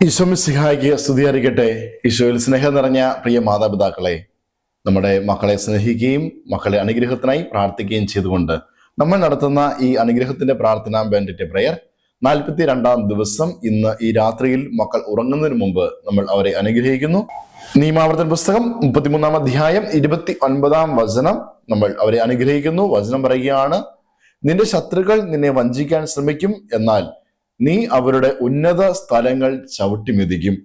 ഈശോമിസിഹായിക്ക് അറിയിക്കട്ടെ ഈശോയിൽ സ്നേഹം നിറഞ്ഞ പ്രിയ മാതാപിതാക്കളെ നമ്മുടെ മക്കളെ സ്നേഹിക്കുകയും മക്കളെ അനുഗ്രഹത്തിനായി പ്രാർത്ഥിക്കുകയും ചെയ്തുകൊണ്ട് നമ്മൾ നടത്തുന്ന ഈ അനുഗ്രഹത്തിന്റെ പ്രാർത്ഥന ബെൻഡിറ്റ് പ്രയർ നാൽപ്പത്തി രണ്ടാം ദിവസം ഇന്ന് ഈ രാത്രിയിൽ മക്കൾ ഉറങ്ങുന്നതിന് മുമ്പ് നമ്മൾ അവരെ അനുഗ്രഹിക്കുന്നു. നിയമാവർത്തന പുസ്തകം മുപ്പത്തിമൂന്നാം അധ്യായം ഇരുപത്തി ഒൻപതാം വചനം നമ്മൾ അവരെ അനുഗ്രഹിക്കുന്നു. വചനം പറയുകയാണ് നിന്റെ ശത്രുക്കൾ നിന്നെ വഞ്ചിക്കാൻ ശ്രമിക്കും എന്നാൽ നീ അവരുടെ ഉന്നത സ്ഥലങ്ങൾ ചവിട്ടിമെതിക്കും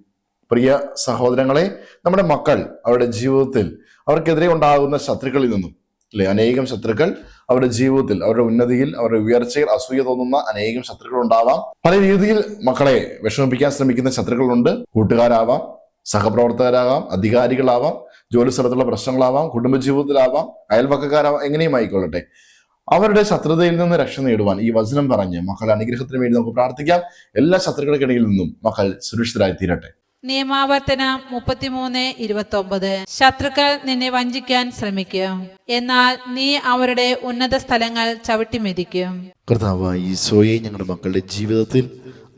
പ്രിയ സഹോദരങ്ങളെ നമ്മുടെ മക്കൾ അവരുടെ ജീവിതത്തിൽ അവർക്കെതിരെ ഉണ്ടാകുന്ന ശത്രുക്കളിൽ നിന്നും അല്ലെ? അനേകം ശത്രുക്കൾ അവരുടെ ജീവിതത്തിൽ അവരുടെ ഉന്നതിയിൽ അവരുടെ ഉയർച്ചയിൽ അസൂയ തോന്നുന്ന അനേകം ശത്രുക്കൾ ഉണ്ടാവാം. പല രീതിയിൽ മക്കളെ വിഷമിപ്പിക്കാൻ ശ്രമിക്കുന്ന ശത്രുക്കളുണ്ട്. കൂട്ടുകാരാവാം സഹപ്രവർത്തകരാകാം അധികാരികളാവാം ജോലി സ്ഥലത്തുള്ള പ്രശ്നങ്ങളാവാം കുടുംബജീവിതത്തിലാവാം അയൽവക്കക്കാരാവാം എങ്ങനെയും ആയിക്കൊള്ളട്ടെ. അവരുടെ ശത്രുതയിൽ നിന്ന് രക്ഷ നേടുവാൻ ഈ വചനം പറഞ്ഞ് മക്കൾ അനുഗ്രഹത്തിന് വേണ്ടി നമുക്ക് പ്രാർത്ഥിക്കാം. എല്ലാ ശത്രുക്കൾക്കിടയിൽ നിന്നും മക്കൾ സുരക്ഷിതരായി തീരട്ടെ നിയമാവർത്തനം മുപ്പത്തിമൂന്ന് ഇരുപത്തി ഒമ്പത് ശത്രുക്കൾ നിന്നെ വഞ്ചിക്കാൻ ശ്രമിക്കും. എന്നാൽ നീ അവരുടെ ഉന്നത സ്ഥലങ്ങൾ ചവിട്ടി മെതിക്കും. കർത്താവ് ഈശോയെ ഞങ്ങളുടെ മക്കളുടെ ജീവിതത്തിൽ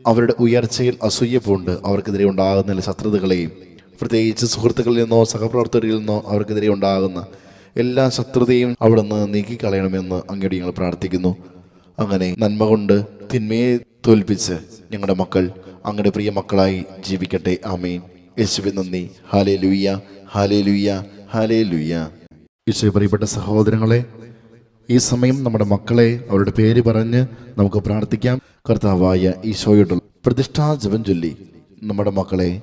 അവരുടെ ഉയർച്ചയിൽ അസൂയ പൂണ്ട് അവർക്കെതിരെ ഉണ്ടാകുന്ന ശത്രുതകളെയും പ്രത്യേകിച്ച് സുഹൃത്തുക്കളിൽ നിന്നോ സഹപ്രവർത്തകരിൽ നിന്നോ അവർക്കെതിരെ ഉണ്ടാകുന്ന എല്ലാ ശത്രുതയും അവിടുന്ന് നീക്കിക്കളയണമെന്ന് അങ്ങോട്ട് ഞങ്ങൾ പ്രാർത്ഥിക്കുന്നു. അങ്ങനെ നന്മ കൊണ്ട് തിന്മയെ തോൽപ്പിച്ച് ഞങ്ങളുടെ മക്കൾ അങ്ങയുടെ പ്രിയ മക്കളായി ജീവിക്കട്ടെ. ആമേൻ. യേശുവെ നന്ദി. ഹാലേ ലുയ്യ ഹാലേ ലുയ്യ ഹാലേ ലുയ്യ യേശു പ്രിയപ്പെട്ട സഹോദരങ്ങളെ ഈ സമയം നമ്മുടെ മക്കളെ അവരുടെ പേര് പറഞ്ഞ് നമുക്ക് പ്രാർത്ഥിക്കാം. കർത്താവായ ഈശോയോടുള്ള പ്രതിഷ്ഠാ ജപം ചൊല്ലി നമ്മുടെ മക്കളെ